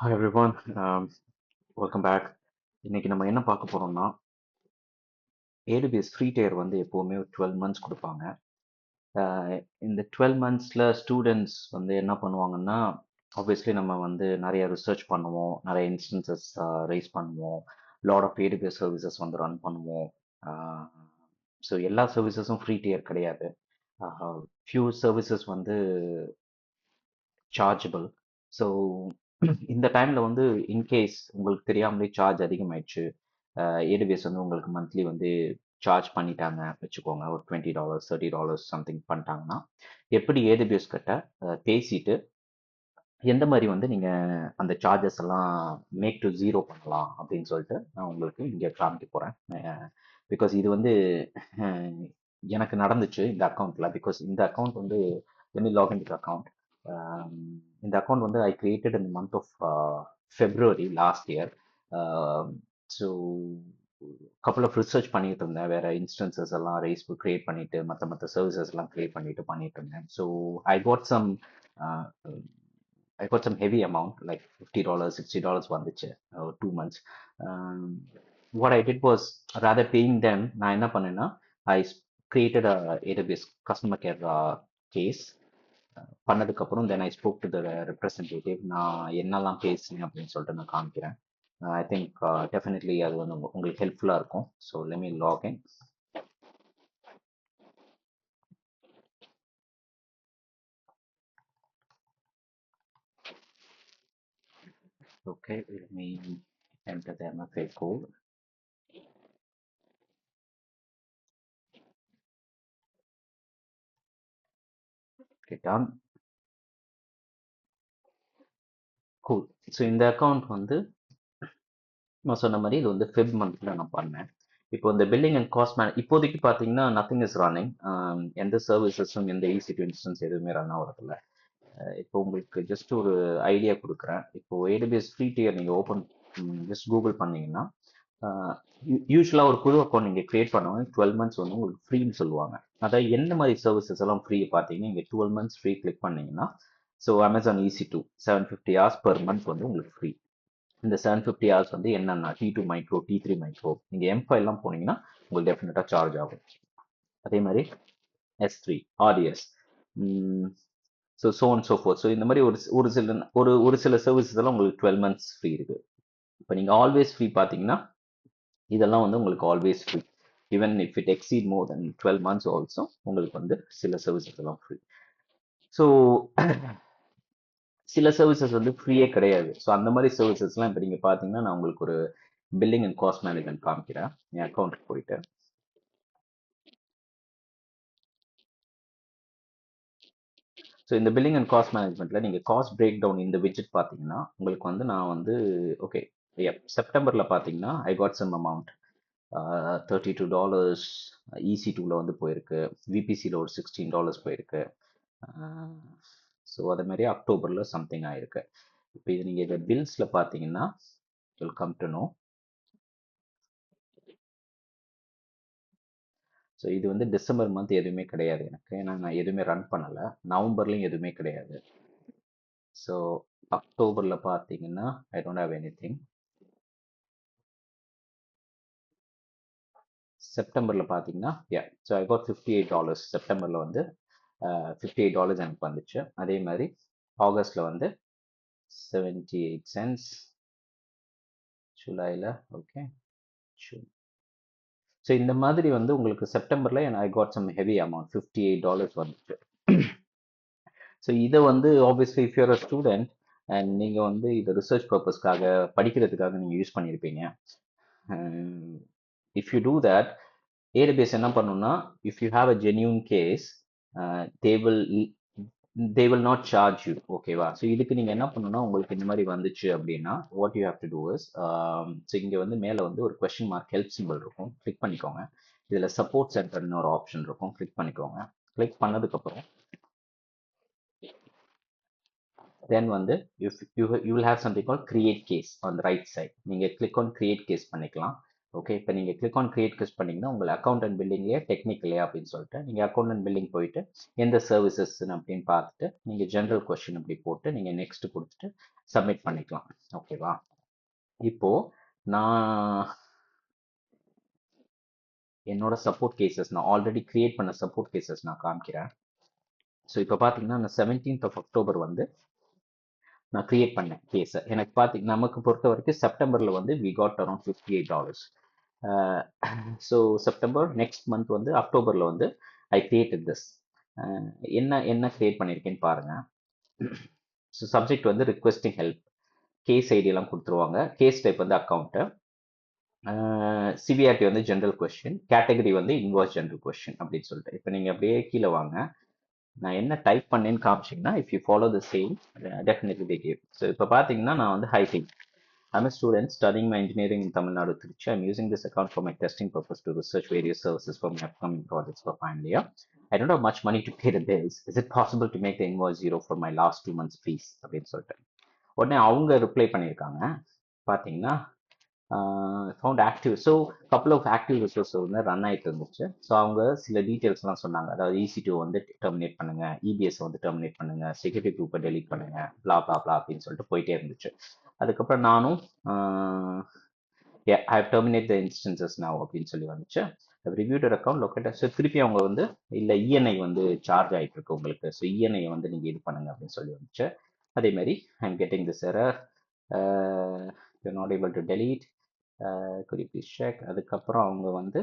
Hi everyone welcome back இன்னைக்கு நம்ம என்ன பார்க்க போறோம்னா ஏடிபிஎஸ் ஃப்ரீ டயர் வந்து எப்போவுமே டுவெல் மந்த்ஸ் கொடுப்பாங்க. இந்த டுவெல் மந்த்ஸில் ஸ்டூடெண்ட்ஸ் வந்து என்ன பண்ணுவாங்கன்னா ஆப்வியஸ்லி நம்ம வந்து நிறைய ரிசர்ச் பண்ணுவோம். நிறைய இன்ஸ்டன்சஸ் ரைஸ் பண்ணுவோம். லாட் ஆஃப் ஏடிபிஎஸ் சர்வீசஸ் வந்து ரன் பண்ணுவோம். ஸோ எல்லா சர்வீசஸும் ஃப்ரீ டயர் கிடையாது. ஃபியூ சர்வீசஸ் வந்து சார்ஜபிள் ஸோ இந்த டைமில் வந்து இன்கேஸ் உங்களுக்கு தெரியாமலே சார்ஜ் அதிகமாயிடுச்சு ஏடிபிஎஸ் வந்து உங்களுக்கு மந்த்லி வந்து சார்ஜ் பண்ணிட்டாங்க வச்சுக்கோங்க. ஒரு twenty dollars thirty dollars something பண்ணிட்டாங்கன்னா எப்படி ஏடிபிஎஸ் கிட்ட பேசிட்டு எந்த மாதிரி வந்து நீங்கள் அந்த சார்ஜஸ் எல்லாம் மேக் டு ஜீரோ பண்ணலாம் அப்படின்னு சொல்லிட்டு நான் உங்களுக்கு இங்கே காமிக்க போகிறேன் பிகாஸ் இது வந்து எனக்கு நடந்துச்சு இந்த அக்கௌண்ட்டில் பிகாஸ் இந்த அக்கௌண்ட் வந்து let me log into the account um, இந்த அக்கௌண்ட் வந்து I created in the month of uh, February last year so couple of research பண்ணிட்டு இருந்தேன். வேற இன்ஸ்டன்சஸ் எல்லாம் ரைஸ் கிரியேட் பண்ணிட்டு மற்ற மற்ற சர்வீசஸ் எல்லாம் கிரியேட் பண்ணிட்டு பண்ணிட்டு இருந்தேன். So I got some I got some heavy amount like fifty dollars sixty dollars வந்துச்சு two months what I did was rather paying them நான் என்ன பண்ணேன்னா I created AWS customer care case பண்ணதுக்கப்புறம் then I spoke to the representative நான் என்னெல்லாம் பேசுனேன் அப்படின்னு சொல்லிட்டு நான் காமிக்கிறேன். ஐ திங்க் டெஃபினெட்லி அது வந்து உங்களுக்கு ஹெல்ப்ஃபுல்லாக இருக்கும். So lemme login okay let me enter the MFA code. கேட்டான் கூல் ஸோ இந்த அக்கௌண்ட் வந்து நான் சொன்ன மாதிரி இது வந்து ஃபெப் மந்த்தில் நான் பண்ணேன். இப்போ இந்த பில்லிங் அண்ட் காஸ்ட் மேனே இப்போதைக்கு பார்த்தீங்கன்னா நத்திங் இஸ் ரன்னிங் எந்த சர்வீசஸும் எந்த ஈசி டு இன்ஸ்டன்ஸ் எதுவுமே ரன் ஆகிறதில்ல இப்போ உங்களுக்கு ஜஸ்ட் ஒரு ஐடியா கொடுக்குறேன். இப்போ ஏடிபிஎஸ் ஃப்ரீ டியர் நீங்கள் ஓப்பன் ஜஸ்ட் கூகுள் பண்ணீங்கன்னா யூஸ்வலாக ஒரு புது அக்கௌண்ட் நீங்கள் க்ரியேட் பண்ணுவாங்க டுவெல் மந்த்ஸ் வந்து உங்களுக்கு ஃப்ரீன்னு சொல்லுவாங்க. அதாவது என்ன மாதிரி சர்வீசஸ் எல்லாம் ஃப்ரீ பார்த்தீங்கன்னா இங்கே டுவெல் மந்த்ஸ் ஃப்ரீ கிளிக் பண்ணீங்கன்னா so Amazon EC two seven fifty hours per month வந்து உங்களுக்கு ஃப்ரீ இந்த செவன் ஃபிஃப்டி ஹார்ஸ் வந்து என்னென்னா T two micro T three micro நீங்கள் எம் எல்லாம் போனீங்கன்னா உங்களுக்கு டெஃபினட்டாக சார்ஜ் ஆகும். அதே மாதிரி S three RDS so so and so forth so இந்த மாதிரி ஒரு ஒரு சில ஒரு ஒரு சில சர்வீசஸ் எல்லாம் உங்களுக்கு டுவெல் மந்த்ஸ் ஃப்ரீ இருக்குது இப்போ நீங்கள் ஆல்வேஸ் ஃப்ரீ பார்த்தீங்கன்னா இதெல்லாம் வந்து உங்களுக்கு always free even if it exceed more then twelve months also உங்களுக்கு வந்து சில சர்வீசஸ் எல்லாம் ஃப்ரீ ஸோ சில சர்வீசஸ் வந்து ஃப்ரீயே கிடையாது. ஸோ அந்த மாதிரி சர்வீசஸ்லாம் இப்போ நீங்கள் பார்த்தீங்கன்னா நான் உங்களுக்கு ஒரு பில்லிங் அண்ட் காஸ்ட் மேனேஜ்மெண்ட் காமிக்கிறேன். என் அக்கௌண்ட்டுக்கு போயிட்டு. ஸோ இந்த பில்லிங் அண்ட் காஸ்ட் மேனேஜ்மெண்ட்டில் நீங்கள் காஸ்ட் பிரேக் டவுன் இந்த விஜெட் பார்த்தீங்கன்னா உங்களுக்கு வந்து நான் வந்து ஓகே எப் செப்டம்பரில் பார்த்தீங்கன்னா I got some amount thirty two dollars EC டூவில் வந்து போயிருக்கு. விபிசியில் ஒரு சிக்ஸ்டீன் டாலர்ஸ் போயிருக்கு. ஸோ அதே மாதிரி அக்டோபரில் சம்திங் ஆயிருக்கு. இப்போ இது நீங்கள் இதை பில்ஸில் பார்த்தீங்கன்னா will come to know so இது வந்து டிசம்பர் மந்த் எதுவுமே கிடையாது எனக்கு. ஏன்னா நான் எதுவுமே ரன் பண்ணலை. நவம்பர்லேயும் எதுவுமே கிடையாது. ஸோ அக்டோபரில் பார்த்தீங்கன்னா I don't have anything செப்டம்பரில் பார்த்தீங்கன்னா yeah so I got fifty eight dollars செப்டம்பரில் வந்து ஃபிஃப்டி எயிட் டாலர்ஸ் எனக்கு வந்துச்சு. அதே மாதிரி ஆகஸ்டில் வந்து செவன்டி எயிட் சென்ஸ் ஜூலையில் ஓகே ஜூன் ஸோ இந்த மாதிரி வந்து உங்களுக்கு செப்டம்பரில் I got some heavy amount fifty eight dollars வந்துச்சு. ஸோ இதை வந்து obviously if you're a student and நீங்கள் வந்து இதை ரிசர்ச் பர்பஸ்க்காக படிக்கிறதுக்காக நீங்கள் யூஸ் பண்ணியிருப்பீங்க. If you do that AWS என்ன பண்ணும்னா if you have a genuine case they will they will not charge you ஓகேவா ஸோ இதுக்கு நீங்கள் என்ன பண்ணணும்னா உங்களுக்கு இந்த மாதிரி வந்துச்சு அப்படின்னா what you have to do is so இங்கே வந்து மேலே வந்து ஒரு கொஸ்டின் மார்க் ஹெல்ப் சிம்பிள் இருக்கும். கிளிக் பண்ணிக்கோங்க. இதில் சப்போர்ட் சென்டர்னு ஒரு ஆப்ஷன் இருக்கும். கிளிக் பண்ணிக்கோங்க. கிளிக் பண்ணதுக்கப்புறம் தென் வந்து if you you will have something call create case on right side நீங்கள் கிளிக் ஆன் கிரியேட் கேஸ் பண்ணிக்கலாம். ஓகே இப்போ நீங்கள் கிளிக் ஆன் கிரியேட் கிளிக் பண்ணிங்கன்னா உங்கள் அக்கௌண்ட் அண்ட் பில்லிங்லேயே டெக்னிக்கலே அப்படின்னு சொல்லிட்டு நீங்கள் அக்கௌண்ட் அண்ட் பில்லிங் போயிட்டு எந்த சர்வீசஸ் அப்படின்னு பார்த்துட்டு நீங்கள் ஜென்ரல் கொஸ்டின் அப்படி போட்டு நீங்கள் நெக்ஸ்ட் கொடுத்துட்டு சப்மிட் பண்ணிக்கலாம். ஓகேவா இப்போ நான் என்னோட சப்போர்ட் கேசஸ் நான் ஆல்ரெடி கிரியேட் பண்ண சப்போர்ட் கேசஸ் நான் காமிக்கிறேன். ஸோ இப்போ பார்த்தீங்கன்னா நான் செவன்டீன்த் ஆஃப் அக்டோபர் வந்து நான் கிரியேட் பண்ணேன் கேஸை எனக்கு பார்த்திங்க நமக்கு பொறுத்த வரைக்கும் செப்டம்பரில் வந்து we got around fifty eight dollars so September next month வந்து அக்டோபரில் வந்து ஐ கிரியேட்டட் திஸ் என்ன என்ன கிரியேட் பண்ணியிருக்கேன்னு பாருங்கள் ஸோ சப்ஜெக்ட் வந்து ரிக்வெஸ்டிங் ஹெல்ப் கேஸ் ஐடியெல்லாம் கொடுத்துருவாங்க. கேஸ் டைப் வந்து அக்கௌண்ட்டு சிபிஆர்டி வந்து ஜென்ரல் கொஸ்டின் கேட்டகரி வந்து இன்வாய்ஸ் ஜென்ரல் கொஸ்டின் அப்படின்னு சொல்லிட்டு. இப்போ நீங்கள் அப்படியே கீழே வாங்க. நான் என்ன டைப் பண்ணேன்னு காமிச்சிங்கன்னா if you follow the same definitely they gave so இப்போ பார்த்தீங்கன்னா நான் வந்து ஹைட்டிங் I'm a student studying my engineering in Tamil Nadu, Trichy. I'm using this account for my testing purpose to research various services for my upcoming projects for final year. I don't have much money to pay the bills. Is it possible to make the invoice zero for my last two months fees? அப்படின்னு சொல்லிட்டு உடனே அவங்க reply பண்ணியிருக்காங்க பார்த்தீங்கன்னா found active so couple of active resource வந்து run ஆகிட்டு இருந்துச்சு so அவங்க சில டீட்டெயில்ஸ்லாம் சொன்னாங்க அதாவது இசி டூ வந்து டெர்மினேட் பண்ணுங்க இபிஎஸ் வந்து டெர்மினேட் பண்ணுங்க செக்யூரிட்டி குரூப்பை டெலிட் பண்ணுங்க பிளா பிளா பிளா அப்படின்னு சொல்லிட்டு போயிட்டே இருந்துச்சு அதுக்கப்புறம் நானும் I have terminate the instances நான் அப்படின்னு சொல்லி வந்துச்சு. ரிவ்யூடர் அக்கௌண்ட் லொக்கேட்டர் ஸோ திருப்பி அவங்க வந்து இல்லை இஎன்ஐ வந்து சார்ஜ் ஆகிட்டு இருக்கு உங்களுக்கு. ஸோ இஎன்ஐ வந்து நீங்கள் இது பண்ணுங்க அப்படின்னு சொல்லி வந்துச்சு. அதே மாதிரி I am getting this error you not able to delete குறிப்பி ஷேக் அதுக்கப்புறம் அவங்க வந்து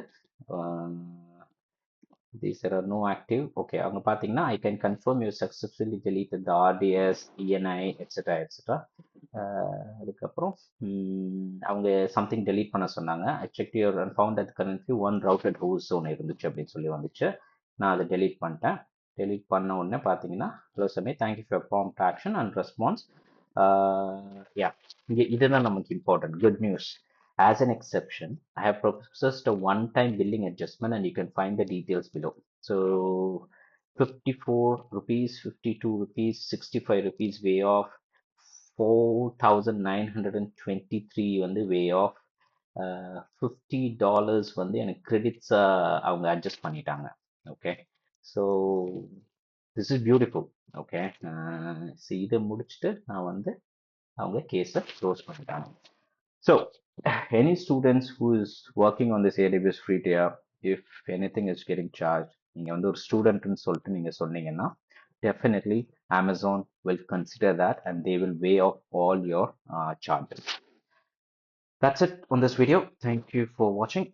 this are no active okay அவங்க பார்த்தீங்கன்னா I can confirm you successfully delete the RDS ENI etc etcetera அதுக்கப்புறம் அவங்க சம்திங் டெலீட் பண்ண சொன்னாங்க. I check your and found at currently one routed host ஒன்று இருந்துச்சு அப்படின்னு சொல்லி வந்துச்சு. நான் அதை டெலீட் பண்ணிட்டேன். டெலீட் பண்ண உடனே பார்த்தீங்கன்னா hello சமே thank you for prompt action and response ya இங்கே இதுதான் நமக்கு important good news As an exception, I have processed a one-time billing adjustment and you can find the details below. So 54 rupees, 52 rupees, 65 rupees way off, four thousand nine hundred and twenty three வந்து waive of fifty dollars வந்து எனக்கு கிரெடிட்ஸை அவங்க adjust பண்ணிட்டாங்க. Okay so this is beautiful okay so இதை முடிச்சுட்டு நான் வந்து அவங்க கேஸை க்ளோஸ் பண்ணிட்டாங்க. So any students who is working on this AWS free tier if anything is getting charge நீங்கள் வந்து ஒரு ஸ்டூடெண்ட்டுன்னு சொல்லிட்டு நீங்கள் சொன்னீங்கன்னா definitely Amazon will consider that and they will weigh off all your uh, charges. That's it on this video. Thank you for watching.